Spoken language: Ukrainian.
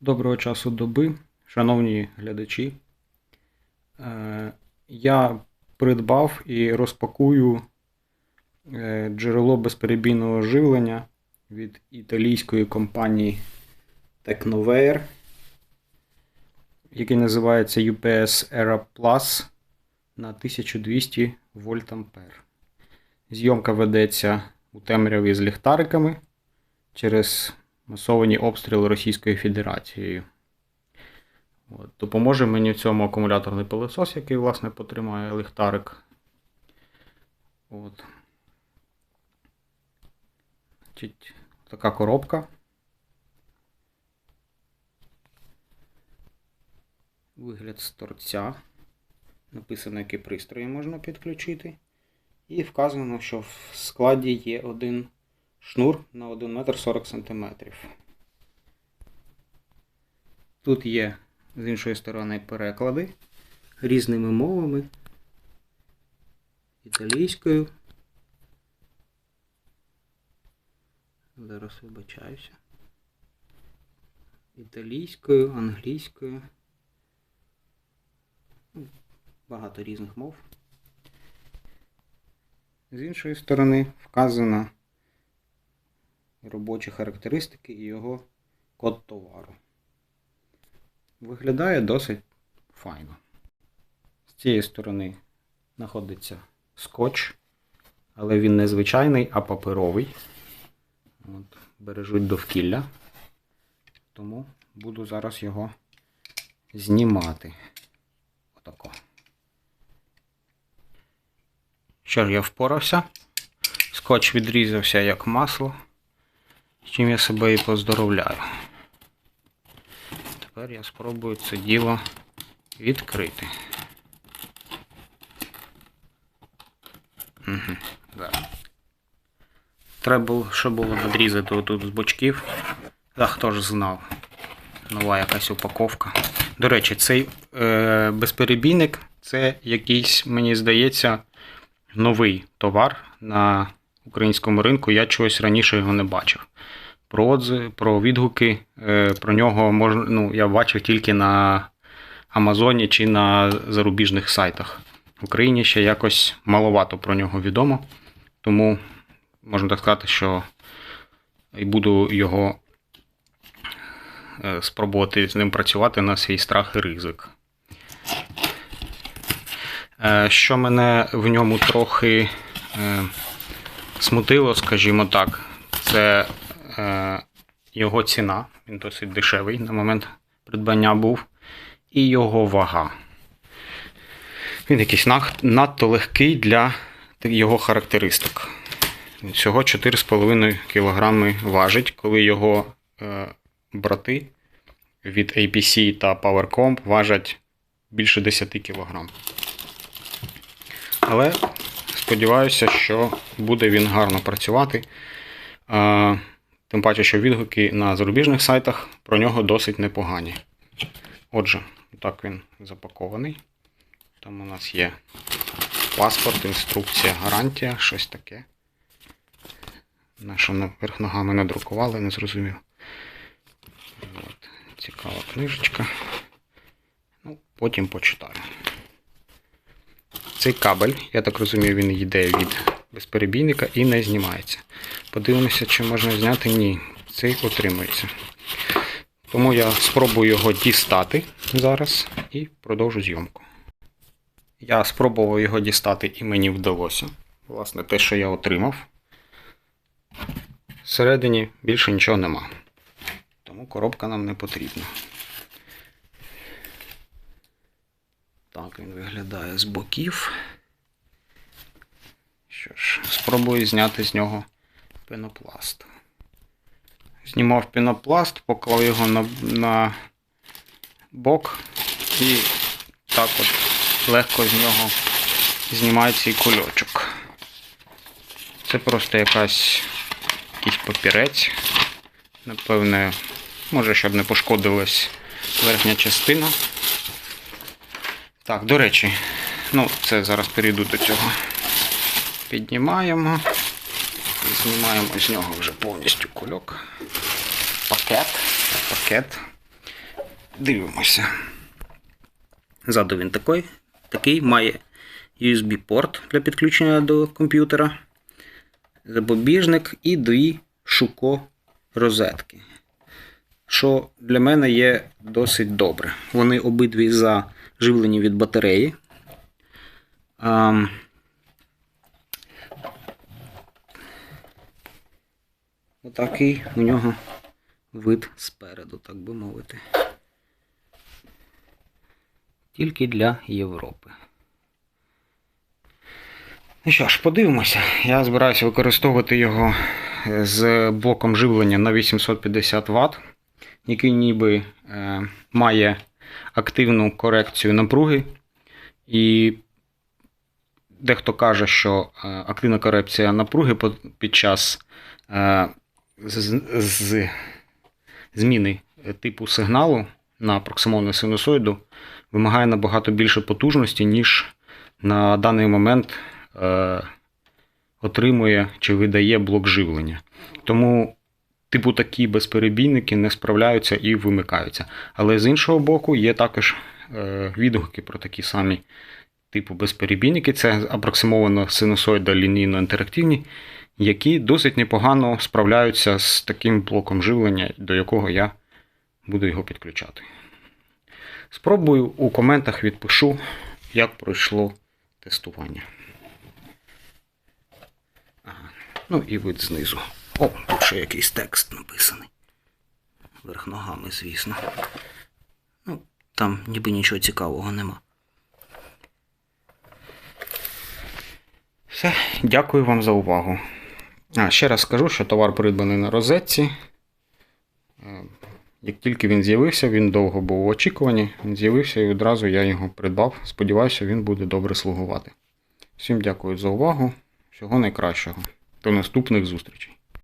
Доброго часу доби, шановні глядачі. Е, Я придбав і розпакую е, джерело безперебійного живлення від італійської компанії Technovare, яке називається UPS Era Plus на 1200 вольтампер. Зйомка ведеться у темряві з ліхтариками через масовані обстріли Російською Федерацією. От. Допоможе мені в цьому акумуляторний пилосос, який, власне, потримає ліхтарик. От. Така коробка. Вигляд з торця. Написано, які пристрої можна підключити. І вказано, що в складі є один шнур на 1 метр 40 см. Тут є з іншої сторони переклади різними мовами. Італійською. Зараз вибачаюся. Італійською, англійською. Ну, Багато різних мов. З іншої сторони вказано робочі характеристики і його код товару. Виглядає досить файно. З цієї сторони знаходиться скотч, але він не звичайний, а паперовий. От, бережуть довкілля. Тому буду зараз його знімати. Отако. Що ж, я впорався. Скотч відрізався як масло. Чим я себе і поздоровляю. Тепер я спробую це діло відкрити. Угу, зараз. Треба що було відрізати отут з бочків. А хто ж знав? Нова якась упаковка. До речі, цей е, безперебійник це якийсь, мені здається, новий товар на українському ринку. Я чогось раніше його не бачив. Про отзиви, про відгуки е, про нього можна, ну, я бачив тільки на Амазоні чи на зарубіжних сайтах. В Україні ще якось маловато про нього відомо. Тому можна так сказати, що і буду його е, спробувати з ним працювати на свій страх і ризик. Е, Що мене в ньому трохи смутило, скажімо так, це його ціна. Він досить дешевий на момент придбання був. І його вага. Він якийсь надто легкий для його характеристик. Всього 4,5 кг важить, коли його е, брати від APC та PowerComp важать більше 10 кг. Але сподіваюся, що буде він гарно працювати. Тим паче, що відгуки на зарубіжних сайтах про нього досить непогані. Отже, так він запакований. Там у нас є паспорт, інструкція, гарантія, щось таке. На що наверх ногами не друкували, не зрозумів. От, цікава книжечка. Ну, потім почитаю. Цей кабель, я так розумію, він йде від безперебійника і не знімається. Подивимося, чи можна зняти. Ні, цей отримується. Тому я спробую його дістати зараз і продовжу зйомку. Я спробував його дістати і мені вдалося. Власне, те, що я отримав. Всередині більше нічого нема. Тому коробка нам не потрібна. Так він виглядає з боків. Ж, спробую зняти з нього пенопласт. Знімав пінопласт, поклав його на, на бок і так от легко з нього знімається і кульочок. Це просто якась якийсь папірець. Напевне, може, щоб не пошкодилась верхня частина. Так, до речі, ну, це зараз перейду до цього. Піднімаємо. Знімаємо з нього вже повністю кульок. Пакет. Пакет. Дивимося. Ззаду він такий, такий має USB-порт для підключення до комп'ютера, запобіжник і дві шуко розетки. Що для мене є досить добре. Вони обидві заживлені від батареї. Отакий у нього вид спереду, так би мовити. Тільки для Європи. Ну що ж, подивимося. Я збираюся використовувати його е, з блоком живлення на 850 Вт, який ніби е, має активну корекцію напруги. І дехто каже, що е, активна корекція напруги під час е, з, зміни типу сигналу на проксимовну синусоїду вимагає набагато більше потужності, ніж на даний момент е, отримує чи видає блок живлення. Тому, типу, такі безперебійники не справляються і вимикаються. Але з іншого боку, є також е, відгуки про такі самі типу безперебійники. Це апроксимовано синусоїда лінійно інтерактивні, які досить непогано справляються з таким блоком живлення, до якого я буду його підключати. Спробую у коментах відпишу, як пройшло тестування. Ну і вид знизу. О, тут ще якийсь текст написаний. Верх ногами, звісно. Ну, там ніби нічого цікавого нема. Все, дякую вам за увагу. А, ще раз скажу, що товар придбаний на розетці. Е, Як тільки він з'явився, він довго був у очікуванні. Він з'явився і одразу я його придбав. Сподіваюся, він буде добре слугувати. Всім дякую за увагу. Всього найкращого. До наступних зустрічей.